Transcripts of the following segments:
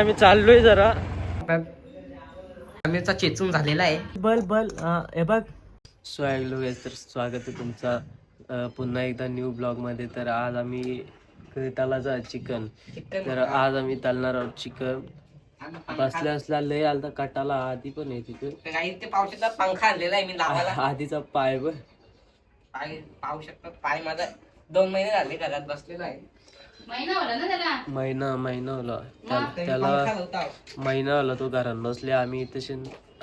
आम्ही चाललोय जरा. आमिरचा चेचून झालेला आहे. बल बल हे बघ. स्वागलो तर स्वागत आहे तुमचा. अं, पुन्हा एकदा न्यू ब्लॉगमध्ये. तर आज आम्ही तालाचा चिकन. तर आज आम्ही तालणार आहोत चिकन. बसल्या असल्या लय आलता कटाला. आधी पण आहे तिथे. काही ते पावसाचा पंखा आणलेला आहे मी लावायला. आधीचा पाय बघ. पाय पाहू शकतात पाय माझा दोन महिने झाले घरात बसलेला आहे. महिना महिना होला त्याला तरी त्याला. महिना आला तो घरात बसले. आम्ही तसे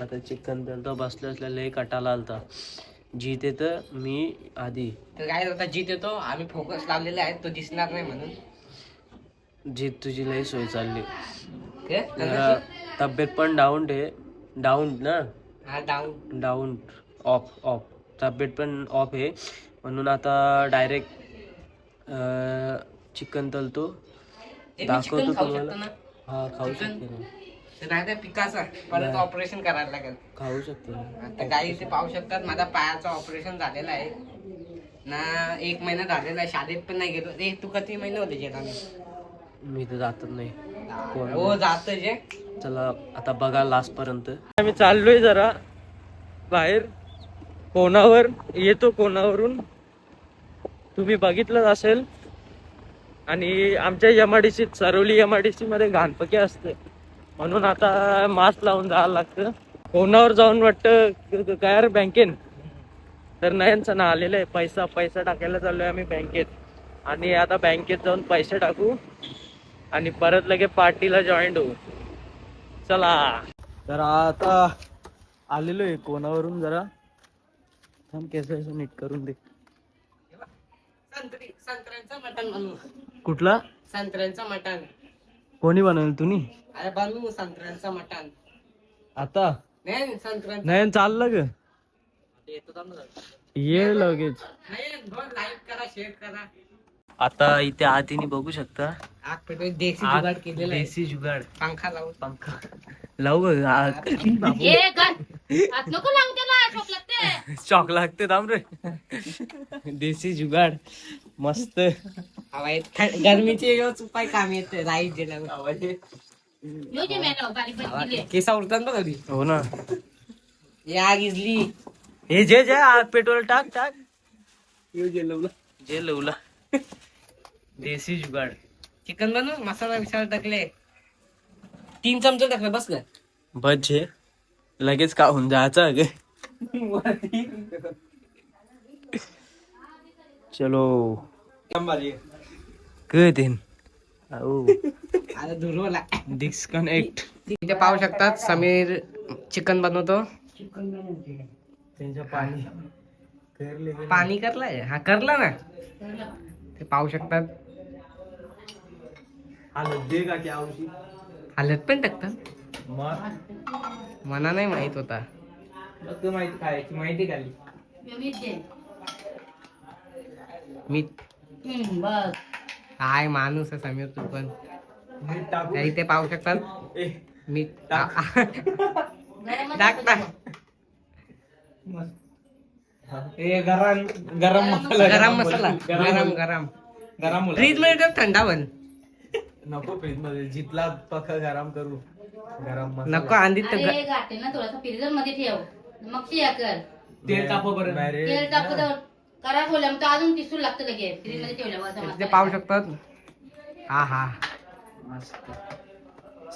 आता चिकन तर बसले असल्या लय कटाला आलता. जिथे तर मी आधी. तर काय आता जीत येतो. आम्ही फोकस लावलेला आहे तो दिसणार नाही म्हणून. जीत तुझी लय सोय चालली. काय? जरा तब्येत पण डाऊन ठे डाऊन ना? हा डाऊन डाऊन ऑफ ऑफ. तब्येत पण ऑफ आहे. म्हणून आता डायरेक्ट चिकन तलतो. दाखवतो तुम्हाला. हा खाऊ? शकतो नाही पिकाचा. परत ऑपरेशन करायला लागेल. खाऊ शकतो आता काही ते पाहू शकतात माझा पायाचं ऑपरेशन झालेलं आहे. ना एक महिना झालेला आहे. शाळेत पण नाही गेलो. रे तू किती महिने होते जे मी तर जातच नाही. हो जात जे. चला आता बघा लास्ट पर्यंत. आम्ही चाललोय जरा बाहेर. कोणावर? येतो कोणावरून? तुम्ही बघितलंच असेल. आणि आमच्या एमआयडीसी सरोली एमआयडीसी मध्ये घाणपकी असते. म्हणून आता मास्क लावून जायला लागतं. कोणावर जाऊन वाटतं काय रे बँकेन? तर नयनचं ना आलेलं आहे. पैसा पैसा टाकायला चाललोय आम्ही बँकेत. आणि आता बँकेत जाऊन पैसे टाकू. आणि परत लगे पार्टीला जॉईंट होऊ. चला. तर आता आलेलो आहे कोणावरून जरा? थांब केस नीट करून दे. संत्री संत्र्यांचं मटण बनवू. कुठला? संत्र्यांचं मटण. कोणी बनवेल तुम्ही? अरे बनवू संत्र्यांचं मटण. आता? नाही संत्र्यांचं नाही चाललं ग. ये लगेच. नाही लाईक करा शेअर करा. आता इथे आतीने बघू शकता. आग आग- जुगाड केलेला आहे. देसी जुगाड. पंखा लावून. पंखा. लावू ग आग. शॉक लागते थांब रे. देसी जुगाड. मस्त. हवा येत थं- गरमीचे योच उपाय काम येते लाइट केसा उडतात बघ कधी हो ना. हे आग इजली हे जे जे आग पेट्रोल टाक टाक. जे लवला. जे लवला. देसी जुगाड. चिकन बनवू मसाला विसाला टाकले. तीन चमचे टाकले बस का बस जे. लगेच का होऊन जायचं गे चलो. धुरवला disconnect. तिथे पाहू शकतात समीर चिकन बनवतो. त्यांच्या पाणी पाणी करलाय? हा करला ना. ते पाहू शकतात. हालत पण टाकतात मला नाही माहीत होता. माहिती खायची माहिती खाली मी काय माणूस आहे समीर तू पण. मीठ टाकू? त्या इथे पाहू शकतात ए मी टाक. टाकता ए गरम गरम मसाला. गरम मसाला. गरम गरम गरम. फ्रीजमध्ये ठेव, थंडा बन. नको फ्रीजमध्ये जितला पक्का गरम करू गरम मसाला. नको आंधी तर ग- अरे गाठे ना थोडासा. फ्रीजरमध्ये ठेव. मग शिया कर तेल तापो बरं. तेल टाकू तर करा बोला मग तो अजून लागतं लगेच. फ्रीजमध्ये ठेवल्यावर मसाला. पाहू शकतात. हा हा.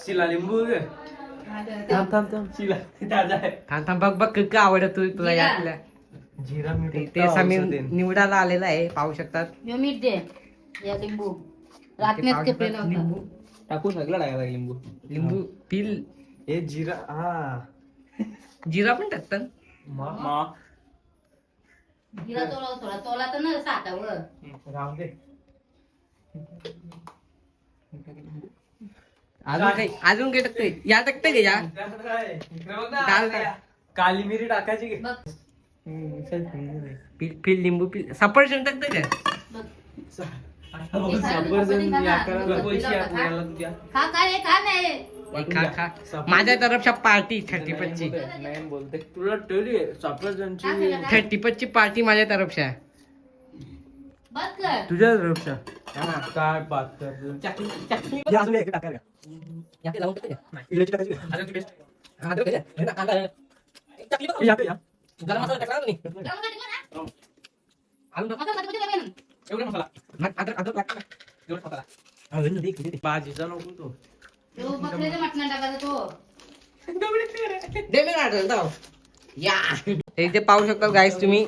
शिला लिंबू थांब थांब थांब. शिला ताजा आहे. थांब थांब बघ बघ काय आवडत तू तुला जिरा. यातल्या जिरा मी ते- ते समीर निवडायला आलेला आहे पाहू शकतात. ह्यो मीठ दे. या लिंबू. ते रात्रीच पाहू लिंबू टाकू सगळं टाकायला लिंबू. लिंबू पिल. हे जिरा हा. जिरा पण टाकतात मा जिरा तोला थोडा तोला तर ना साठावर राहू दे अजून काही अजून काही टाकतोय या टाकतोय का या टाक. काली मिरी टाकायची बघ पिल पिल लिंबू पिल सफरचंद टाकतोय का बघ सफरचंद खा या करा, आपल्याला काय खा नाही हे खा खा. माझ्या तरफच्या पार्टी थर्टी ची बोलते. तुला ठेवली खा. थर्टी ची पार्टी माझ्या तरफच्या तुझ्या तरफच्या. काय बात कर चटणी चटणी. अजून एक टाकायला. याकडे लावून टाकते. इलायची टाकायची. का? हा. गरम मसाला टाकला तुम्ही? मसाला अद्रक- अद्रक लागतं. भाजीचा नको तो. तो बकऱ्याच्या टाकायचा तो. या. इथे पाहू शकता गाईस तुम्ही.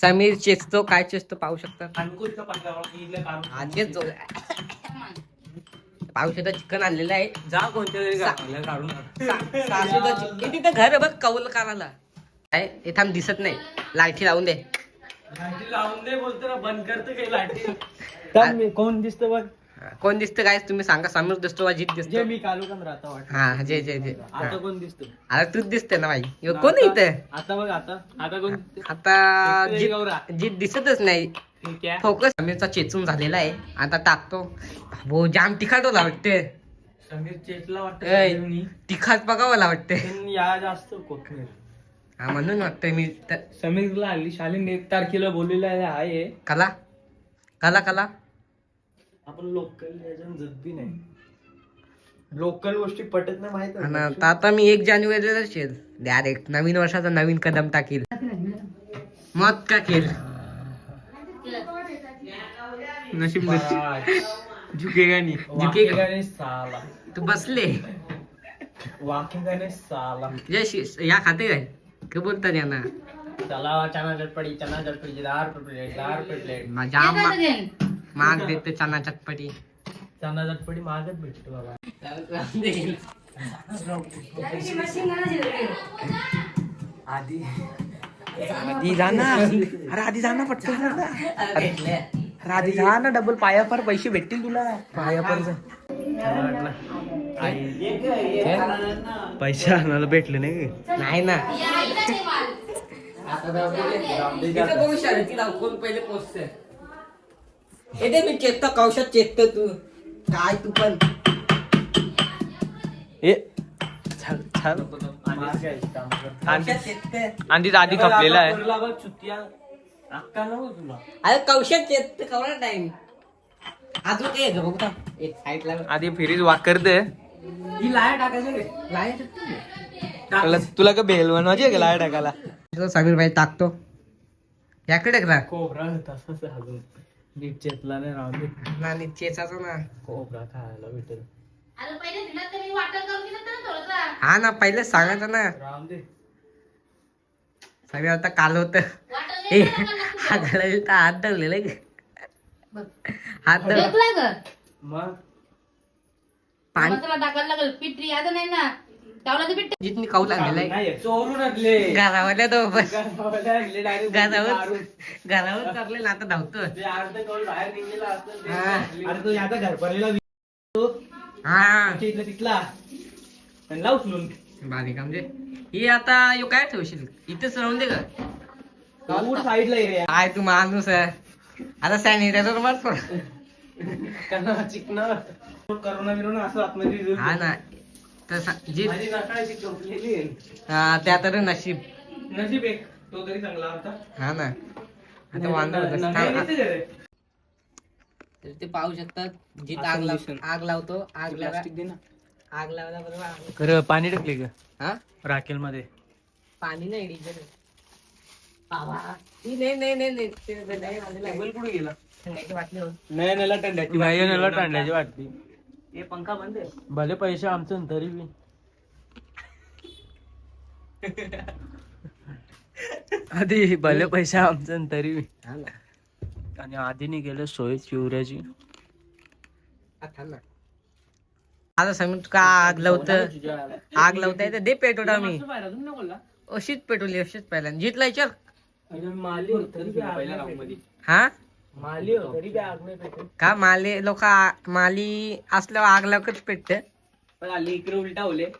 समीर चेचतो काय चेचतो पाहू शकता. आधीच पाहू शकता चिकन आणलेलं आहे. जा कोणत्या तरी काढून सासूचं तिथं घर बघ कौल करायला काय? हे थांब दिसत नाही. लाठी लावून दे. लाईटी लावून दे बोलतो ना बंद करतो काही मी- कोण दिसतं बघ? कोण दिसतं काय तुम्ही सांगा समीर दिसतो अजित जे दिसतो? मी कालू पण राहता वाटत. हा जे जे जे. आता हा. कोण दिसतो आता तूच दिसते ना भाई ह्यो कोण आहे इथं? आता बघ आता आता कोण दिसतं? आता जीत गौरा. जीत दिसतच नाही. ठीक आहे. फोकस. समीरचा चेचून झालेला आहे. आता टाकतो. भो जाम तिखट होला वाटते समीर चेतला ऐ. वाटतं तिखट बघावं वाटते पण या जास्त कोथमीर. हा म्हणून वाटतंय मी त- समीरला हल्ली शालीन एक तारखेला बोललेलं आहे. कला? कला कला? आपण लोकल जत बी नाही. लोकल गोष्टी पटत नाही माहीत आणि आता आता मी एक जानेवारीला डायरेक्ट नवीन वर्षाचा नवीन कदम टाकील. मत का केल नशीब झुकेगा नाही? झुकेगा नाही साला. तू बसले. वाकेगा नाही साला. जय श्री- या खाते काय? काय बोलतात यांना? चला चना चना दहा रुपये प्लेट दहा रुपये प्लेट मा- जाम येतात मा- देन. महाग देते चना चटपटी. चना चटपटी महागच भेटतो बाबा. आधी. आधी जा ना. अरे आधी जा ना पटकन. अरे आधी जा ना डबल पाया पर पैसे भेटतील तुला. पाया पर जा. पैसे आणायला भेटले नाही नाही ना. पहिले पोचते येते मी चेततो कौशात चेततो तू. काय तू पण. ए छान आधी खपलेला आहे. अरे कौशात चेतते कवडा टाइम अजून काय आहे का बघू थांब. एक साईडला आधी फिरीज वाकर दे. ही लाय टाकायचं रे लाय तुला तुला का बेल बनवायची आहे का लाय टाकायला? समीर भाई टाकतो याकडे का कोबरा तसंच आहे अजून. नीट चेतला नाही राहून दे आणि चेचाचा ना कोबरा खायला भेटेल अरे पहिले दिलं तर मी वाटण करून दिलं तर थोडंसं. हा ना पहिले सांगायचं ना दे समीर आता काल होत वाटण ए नाही. हा घालायला तर हात धरलेला आहे. बघ. हात धर ग. मग पाणी मसाला टाकायला लागल पीठ याद नाही ना टावला पीठ जितनी काऊ लागलेला आहे. नाही चोरून आणले. घरावाल्या तो पण घरावर. घरावर चालले ना आता धावतो हा. हा तिथला. लाव उचलून. बारीक म्हणजे. ही आता यो काय ठेवशील? इथेच राहून दे का साईडला काय तू माणूस आहे? आता सॅनिटायझर मार चिकन करोना बिरोना असं आतमध्ये. हा ना. तसा जी माझी नकाळाची कंपलेली आहे. हा, त्या तर नशीब. नशीब एक. तो तरी चांगला होता. हा ना. आता वांदर होतं. नाही, थांब, नाही, नाही. तर ते पाहू शकतात. जिथं आग लाव. आग लावतो आग लावा. प्लास्टिक दे ना. आग लावला बरोबर आग- खरं पाणी टाकले का? हा? राखेल मध्ये पाणी नाही डिझेल. बाबा ही नाही नाही नाही नाही. ते नाही आलेलं आहे. कुठे गेला? थंडाची बाटली हो. नाही नेला टंड्याची नाही नेला टांड्याची वाटली. हे पंखा बंद आहे. भले पैसे आमचं तरी बी. आधी भले पैसे आमचं तरी बी. हा ना. आणि आधी नाही गेलं सोय चिवऱ्याची हा, थांब ना. आता समीर तुका आग लावतं? आग लावता येतं दे पेटवून आम्ही. अशीच पेटवली अशीच पहिल्या जितला विचार. हा? माली हो, तरी काय आग नाही पेटत. का माले लोक माली असल्यावर आग लावकच पेटत. पण आली इकडे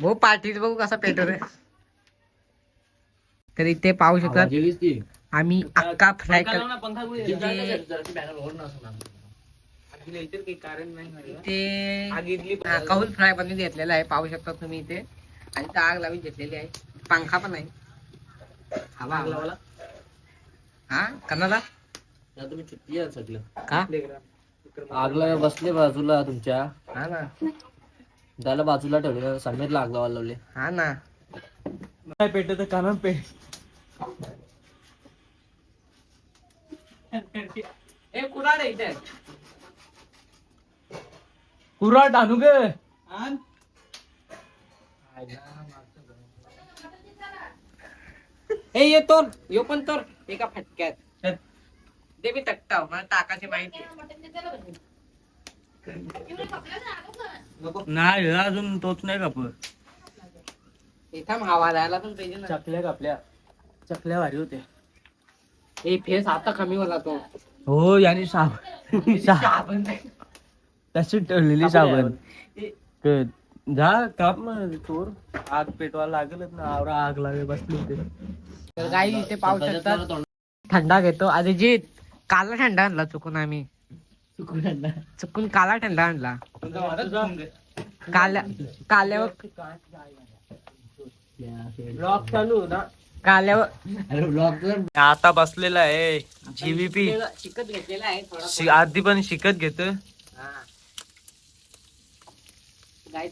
भाऊ पार्टीत बघू कसा पेटवत तर इथे पाहू शकतात. आम्ही अक्का फ्राय कर पंखा कुठे इथे काही कारण नाही इथे आग इथली हा, कौल फ्राय बनवून घेतलेला आहे पाहू शकता तुम्ही इथे. आणि इथं आग लावून घेतलेली आहे. पंखा पण आहे. हवा आग हवा. लावायला? हा कन्नाला तुम्ही चुकी सगळं? का? आगला बसले बाजूला तुमच्या. हा ना. त्याला बाजूला ठेवले समेत लागला वाजवले हा ना. काय पेट तर काना पेट ए कुराड आहे इथे. कुराट आणू ग. ए ये तोर. यो पण तोर एका फटक्यात. ते मी तट्टाव मला टाकाची माहिती नाही अजून तोच नाही कापत. इथं हवा जायला पण पाहिजे ना. चकल्या कापल्या. चकल्या भारी होते ए फेस आता कमी होला तो. हो याने साबण. तशी ठेवलेली साबण. क- जा काप मग तोर. आग पेटवा लागेलच ना आवरा आग लागे बसली होते. तर काही इथे पाहू शकतात. थंडा घेतो. अभिजित काला थंडा आणला चुकून आम्ही. चुकून काला थंडा आणला. काल्या काल्यावर ब्लॉक चालू ना काल्यावर आता बसलेला आहे जीव्हीपी शिकत घेतलेला आहे थोडा आधी पण शिकत घेत.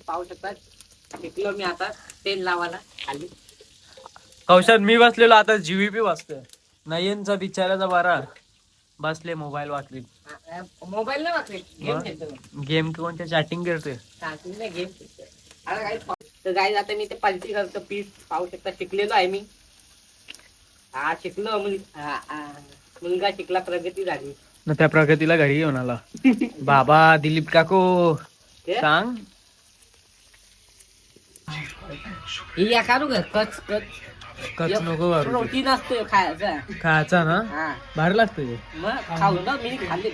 पाहू शकतात. शिकलो मी आता तेल लावायला खाली. कौशात मी बसलेलो आता जीव्हीपी बसतोय नयनचा बिचाराचा बारा बसले मोबाईल वाटरीत मोबाईल नाही वाचले गेम? खेळतो गेम कोणत्या चॅटिंग करतोय. गेम तर आता मी ते पालटी करतो पीस पाहू शकता शिकलेलो आहे मी. हा शिकलो मुल-. मुलगा शिकला प्रगती झाली. न त्या प्रगतीला घरी घेऊन आला. बाबा दिलीप काकू ते? सांग. या ग कच कच. कच नको करू ते. प्रोटीन असतो खायचा. खायचा ना? हा. भारी लागतोय मग खाऊ ना मी खाल्ले.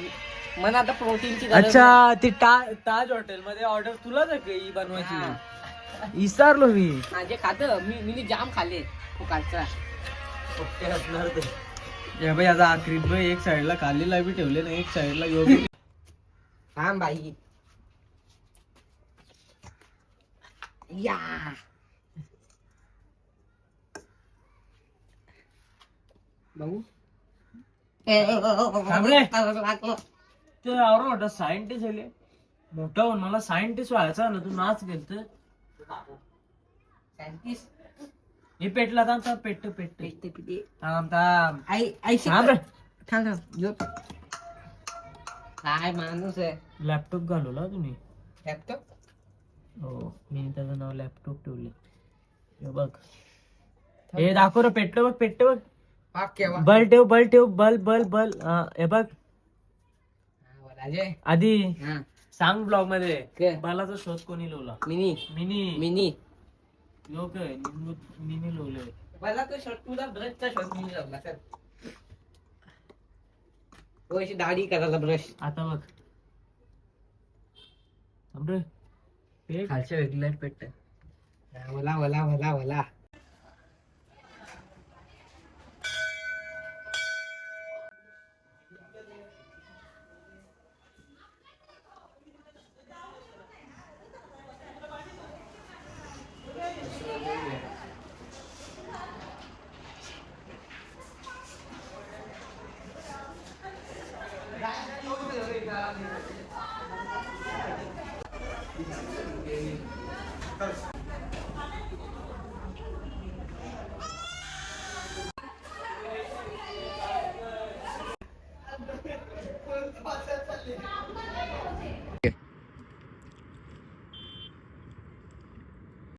मला आता प्रोटीनची गरज अच्छा ती ताज हॉटेल मध्ये ऑर्डर तुलाच आहे का ही बनवायची विचारलो मी. माझे खात मी मी जाम खाल्ले फुकाटचा या बाई आता आखरीत बाई एक साईडला कालीला बी ठेवले ना एक साईडला योगी थांब बाई. या. बघू ते आवरा मोठा सायंटिस्ट आहे मोठा होऊन मला सायंटिस्ट व्हायचा ना तू नाच गेलत हे पेटला थांब थांब पेट पेट थांब थांब आई आई थांब रे. थांब थांब काय माणूस आहे लॅपटॉप घालवला तुम्ही लॅपटॉप हो मी त्याचं नाव लॅपटॉप ठेवले बघ हे दाखव रे पेटलं बघ पेटलं बघ बल ठेव बल ठेव बल बल बल. हा, हे बघ. आधी हा. सांग ब्लॉगमध्ये. काय? बलाचा शोध कोणी लावला? मिनी. मिनी. मिनी. लोक मिनी लावले मला तो ब्रशचा मिनी सर तो अशी दाढी करायला ब्रश. आता बघ. थांब रे. पेट. खालच्या वेगळ्या पेट. वला वला वला वला